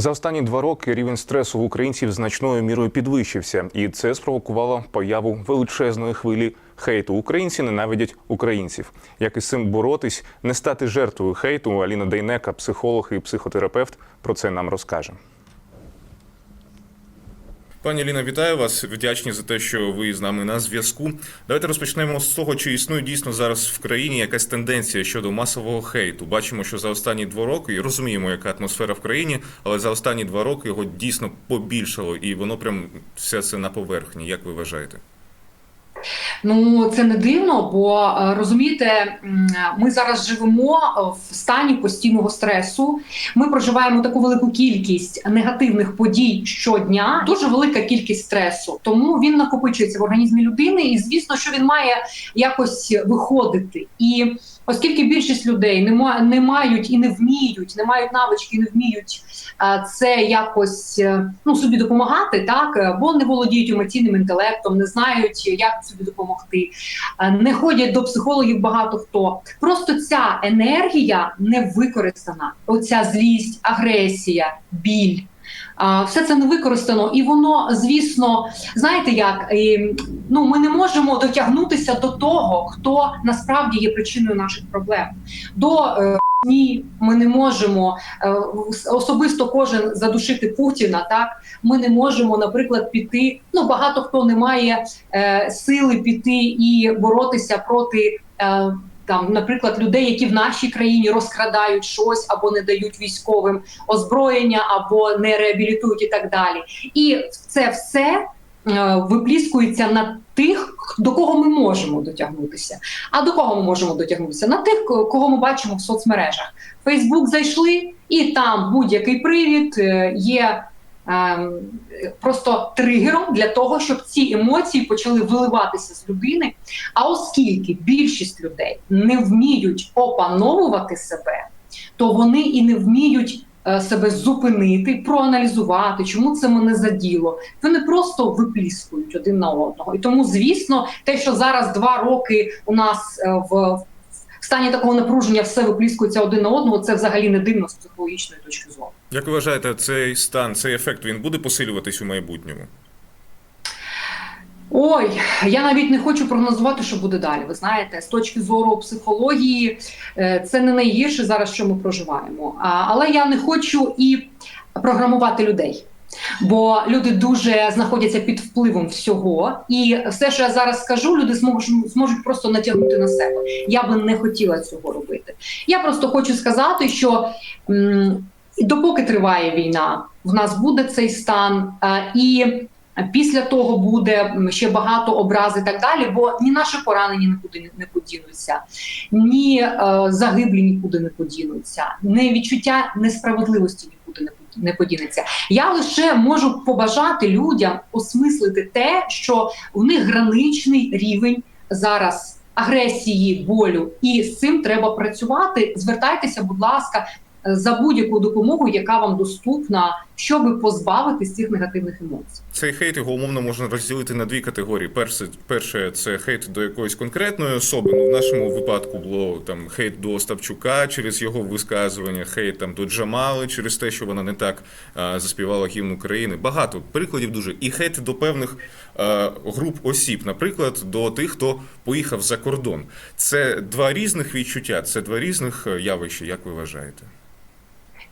За останні два роки рівень стресу в українців значною мірою підвищився, і це спровокувало появу величезної хвилі хейту. Українці ненавидять українців. Як із цим боротись, не стати жертвою хейту. Аліна Дейнека, психолог і психотерапевт, про це нам розкаже. Пані Ліна, вітаю вас. Вдячні за те, що ви з нами на зв'язку. Давайте розпочнемо з того, чи існує дійсно зараз в країні якась тенденція щодо масового хейту. Бачимо, що за останні два роки і розуміємо, яка атмосфера в країні, але за останні два роки його дійсно побільшало, і воно прям все це на поверхні. Як ви вважаєте? Ну це не дивно, бо е, розумієте, ми зараз живемо в стані постійного стресу. Ми проживаємо таку велику кількість негативних подій щодня, дуже велика кількість стресу. Тому він накопичується в організмі людини, і звісно, що він має якось виходити. І оскільки більшість людей не не мають і не вміють, не мають навички, і не вміють е, це якось е, ну собі допомагати, так бо не володіють емоційним інтелектом, не знають, як собі допомогти, е, не ходять до психологів багато хто. Просто ця енергія не використана. Оця злість, агресія, біль. Все це не використано, і воно, звісно, знаєте як, ну ми не можемо дотягнутися до того, хто насправді є причиною наших проблем. До е, ні, ми не можемо е, особисто кожен задушити Путіна. Так ми не можемо, наприклад, піти. Ну багато хто не має е, сили піти і боротися проти. Там, наприклад, людей, які в нашій країні розкрадають щось або не дають військовим озброєння, або не реабілітують, і так далі. І це все е, випліскується на тих, до кого ми можемо дотягнутися. А до кого ми можемо дотягнутися? На тих, кого ми бачимо в соцмережах. Фейсбук зайшли, і там будь-який привід е, є. Ем, Просто тригером для того, щоб ці емоції почали виливатися з людини. А оскільки більшість людей не вміють опановувати себе, то вони і не вміють е, себе зупинити, проаналізувати, чому це мене заділо. Вони просто випліскують один на одного. І тому, звісно, те, що зараз два роки у нас е, в в стані такого напруження все випліскується один на одного, це взагалі не дивно з психологічної точки зору. Як ви вважаєте, цей стан, цей ефект він буде посилюватись у майбутньому? Ой, я навіть не хочу прогнозувати, що буде далі. Ви знаєте, з точки зору психології, е, це не найгірше зараз, що ми проживаємо. Але я не хочу і програмувати людей. Бо люди дуже знаходяться під впливом всього, і все, що я зараз скажу, люди зможуть, зможуть просто натягнути на себе. Я би не хотіла цього робити. Я просто хочу сказати, що м, допоки триває війна, в нас буде цей стан, е, і Після того буде ще багато образ і так далі, бо ні наші поранені нікуди не- подінуться, ні е, загиблі нікуди не подінуться, ні відчуття несправедливості нікуди не не подінеться. Я лише можу побажати людям осмислити те, що у них граничний рівень зараз агресії, болю, і з цим треба працювати. Звертайтеся, будь ласка, за будь-яку допомогу, яка вам доступна, щоб позбавитись цих негативних емоцій. Цей хейт його умовно можна розділити на дві категорії. Перше, перше це хейт до якоїсь конкретної особи. Ну в нашому випадку було там хейт до Ставчука через його висказування, хейт там до Джамали через те, що вона не так а, заспівала гімн України. Багато прикладів дуже і хейт до певних а, груп осіб, наприклад, до тих, хто поїхав за кордон. Це два різних відчуття, це два різних е, явища. Як ви вважаєте?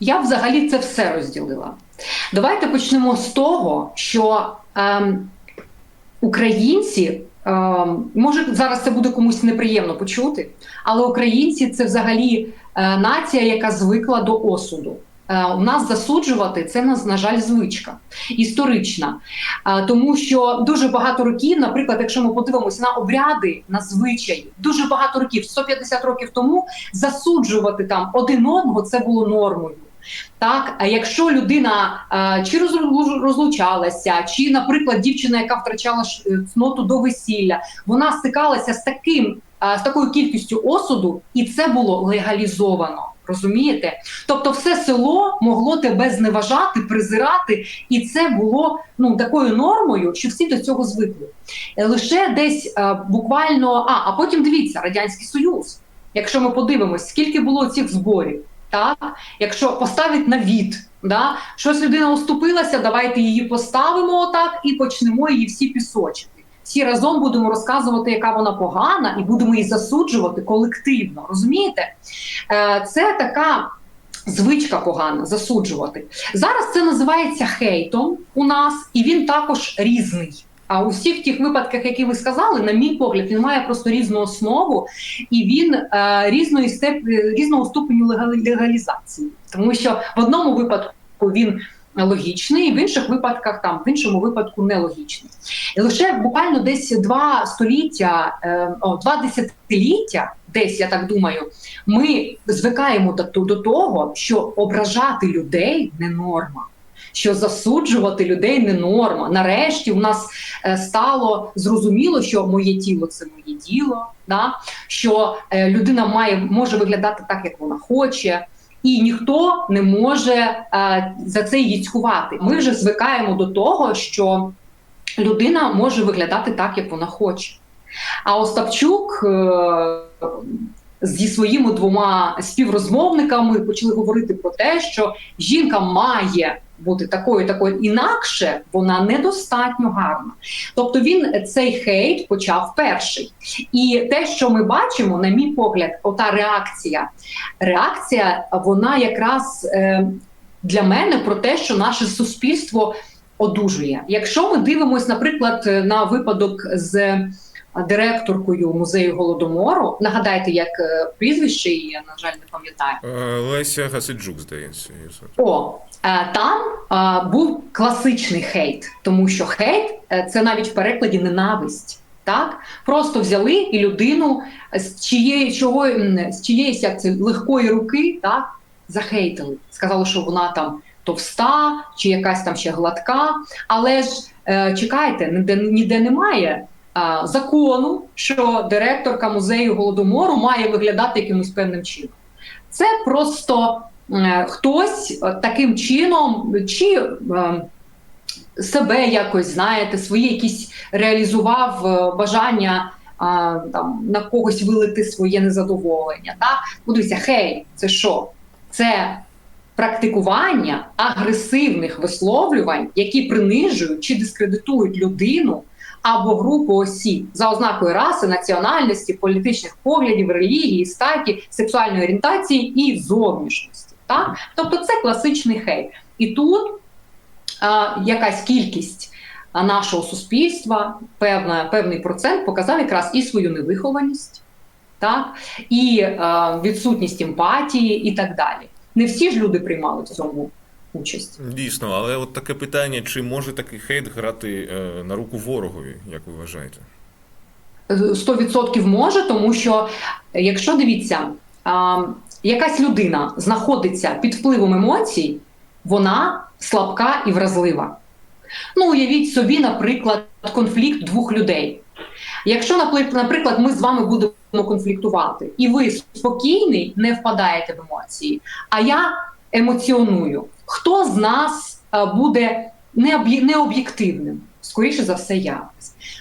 Я взагалі це все розділила. Давайте почнемо з того, що ем, українці, ем, може зараз це буде комусь неприємно почути, але українці це взагалі е, нація, яка звикла до осуду. Е, у нас засуджувати це на, на жаль звичка історична, Е, тому що дуже багато років, наприклад, якщо ми подивимося на обряди, на звичаї, дуже багато років, 150 років тому засуджувати там один одного це було нормою. Так, а якщо людина а, чи розру- розлучалася, чи, наприклад, дівчина, яка втрачала е, цноту до весілля, вона стикалася з таким а, з такою кількістю осуду, і це було легалізовано. Розумієте? Тобто, все село могло тебе зневажати, презирати, і це було ну такою нормою, що всі до цього звикли. Е, Лише десь а, буквально, а, а потім дивіться, Радянський Союз. Якщо ми подивимось, скільки було цих зборів, так якщо поставить на від Да? Щось людина уступилася, давайте її поставимо отак і почнемо її всі пісочити. Всі разом будемо розказувати, яка вона погана, і будемо її засуджувати колективно. Розумієте? Е, Це така звичка погана засуджувати. Зараз це називається хейтом у нас, і він також різний. А у всіх тих випадках, які ви сказали, на мій погляд, він має просто різну основу, і він е, різної степ... різного ступеню легалізації. Тому що в одному випадку він логічний, в інших випадках там в іншому випадку нелогічний. І лише буквально десь два століття, е, о, два десятиліття, десь я так думаю, ми звикаємо до, до того, що ображати людей не норма. Що засуджувати людей не норма. Нарешті у нас е, стало зрозуміло, що моє тіло це моє діло, да? що е, людина має може виглядати так, як вона хоче, і ніхто не може е, за це її. Ми вже звикаємо до того, що людина може виглядати так, як вона хоче. А Остапчук е, зі своїми двома співрозмовниками почали говорити про те, що жінка має бути такою, такою інакше вона недостатньо гарна. Тобто він цей хейт почав перший. І те, що ми бачимо, на мій погляд, ота реакція. Реакція, вона якраз е, для мене про те, що наше суспільство одужує. Якщо ми дивимося, наприклад, на випадок з директоркою музею голодомору, нагадайте, як е, прізвище її, я, на жаль, не пам'ятаю. Е, Леся Гасиджук, здається. О, е, там був класичний хейт, тому що хейт це навіть в перекладі ненависть. Так, просто взяли і людину з чиєї чого з чиєїсь як це легкої руки, так захейтили. Сказали, що вона там товста чи якась там ще гладка. Але ж е, чекайте, ніде ніде немає е, закону, що директорка музею голодомору має виглядати якимось певним чином. Це просто е, хтось е, таким чином чи себе якось знаєте, свої якісь реалізував бажання а, там на когось вилити своє незадоволення. Так? Ну, хей, це що? Це практикування агресивних висловлювань, які принижують чи дискредитують людину або групу осіб за ознакою раси, національності, політичних поглядів, релігії, статі, сексуальної орієнтації і зовнішності. Так? Тобто це класичний хейт. І тут а, якась кількість нашого суспільства, певна, певний процент показав якраз і свою невихованість, так? і а, відсутність емпатії, і так далі. Не всі ж люди приймали в цьому участь. Дійсно, але от таке питання: чи може такий хейт грати е, на руку ворогові, як ви вважаєте? 100% може, тому що якщо дивіться, якась людина знаходиться під впливом емоцій, вона слабка і вразлива. Ну, уявіть собі, наприклад, конфлікт двох людей. Якщо, напри- наприклад, ми з вами будемо конфліктувати, і ви спокійний, не впадаєте в емоції, а я емоціоную, хто з нас е, буде необ'є- необ'єктивним? Скоріше за все, я.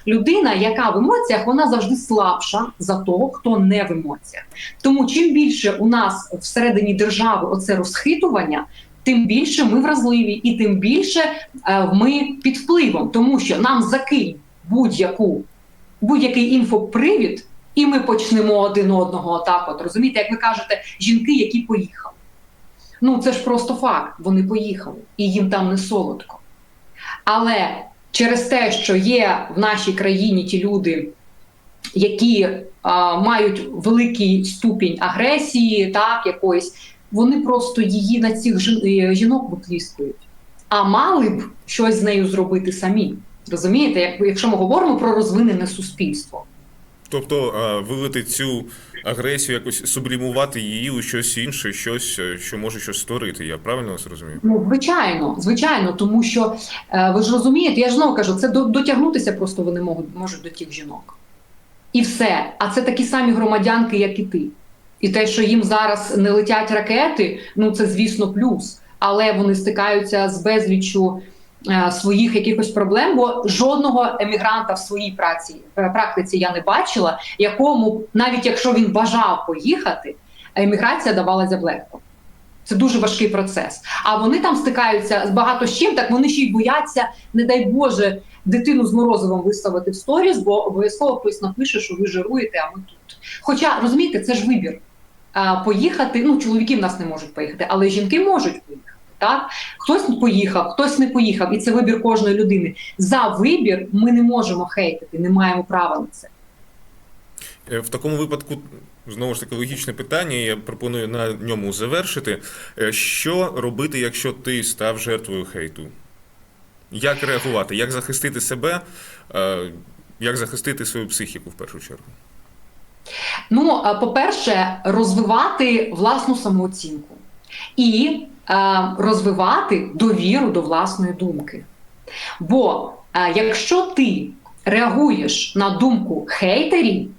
Людина, яка в емоціях, вона завжди слабша за того, хто не в емоціях. Тому чим більше у нас всередині держави оце розхитування, тим більше ми вразливі, і тим більше е, ми під впливом, тому що нам закинь будь-яку будь-який інфопривід, і ми почнемо один одного отак. От розумієте, як ви кажете, жінки, які поїхали. Ну це ж просто факт. Вони поїхали, і їм там не солодко. Але через те, що є в нашій країні ті люди, які а, мають великий ступінь агресії, так якоїсь, вони просто її на цих е, жінок випліскують. А мали б щось з нею зробити самі. Розумієте, якщо ми говоримо про розвинене суспільство. Тобто вилити цю агресію, якось сублімувати її у щось інше, щось, е, що може щось створити. Я правильно вас розумію? Ну, звичайно, звичайно, тому що е, ви ж розумієте, я ж знову кажу, це дотягнутися просто вони можуть, можуть до тих жінок. І все. А це такі самі громадянки, як і ти. І те, що їм зараз не летять ракети, ну це звісно плюс. Але вони стикаються з безліччю своїх якихось проблем, бо жодного емігранта в своїй праці е, практиці я не бачила, якому, навіть якщо він бажав поїхати, еміграція давалася легко. Це дуже важкий процес. А вони там стикаються з багато з чим, так вони ще й бояться, не дай Боже, дитину з морозивом виставити в сторіс, бо обов'язково хтось напише, що ви жируєте, а ми тут. Хоча розумієте, це ж вибір. Поїхати, ну чоловіки в нас не можуть поїхати, але жінки можуть поїхати. Так, хтось поїхав, хтось не поїхав, і це вибір кожної людини. За вибір ми не можемо хейтити, не маємо права на це. Е, В такому випадку, знову ж таки, логічне питання. Я пропоную на ньому завершити. Е, Що робити, якщо ти став жертвою хейту? Як реагувати? Як захистити себе? Е, Як захистити свою психіку в першу чергу? Ну, по-перше, розвивати власну самооцінку і розвивати довіру до власної думки. Бо е, якщо ти реагуєш на думку хейтерів,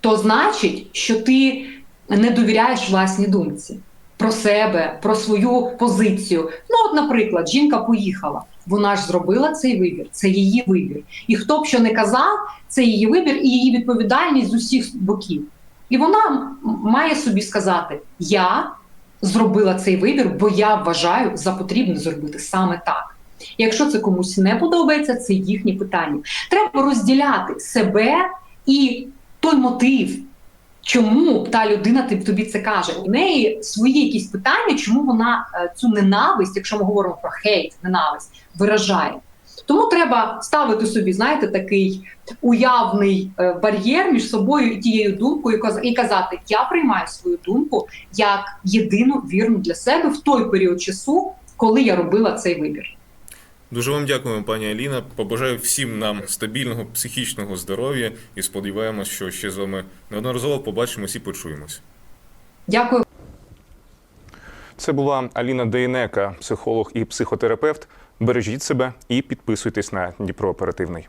то значить, що ти не довіряєш власній думці про себе, про свою позицію. Ну, от, наприклад, жінка поїхала, вона ж зробила цей вибір, це її вибір. І хто б що не казав, це її вибір і її відповідальність з усіх боків. І вона має собі сказати: Я зробила цей вибір, бо я вважаю за потрібне зробити саме так. Якщо це комусь не подобається, це їхнє питання. Треба розділяти себе і той мотив, чому та людина тобі це каже. У неї свої якісь питання, чому вона е, цю ненависть, якщо ми говоримо про хейт, ненависть, виражає. Тому треба ставити собі, знаєте, такий уявний е, бар'єр між собою і тією думкою, і і казати: Я приймаю свою думку як єдину вірну для себе в той період часу, коли я робила цей вибір. Дуже вам дякуємо, пані Аліна. Побажаю всім нам стабільного психічного здоров'я і сподіваємось, що ще з вами неодноразово побачимось і почуємось. Дякую. Це була Аліна Дейнека, психолог і психотерапевт. Бережіть себе і підписуйтесь на Дніпро Оперативний.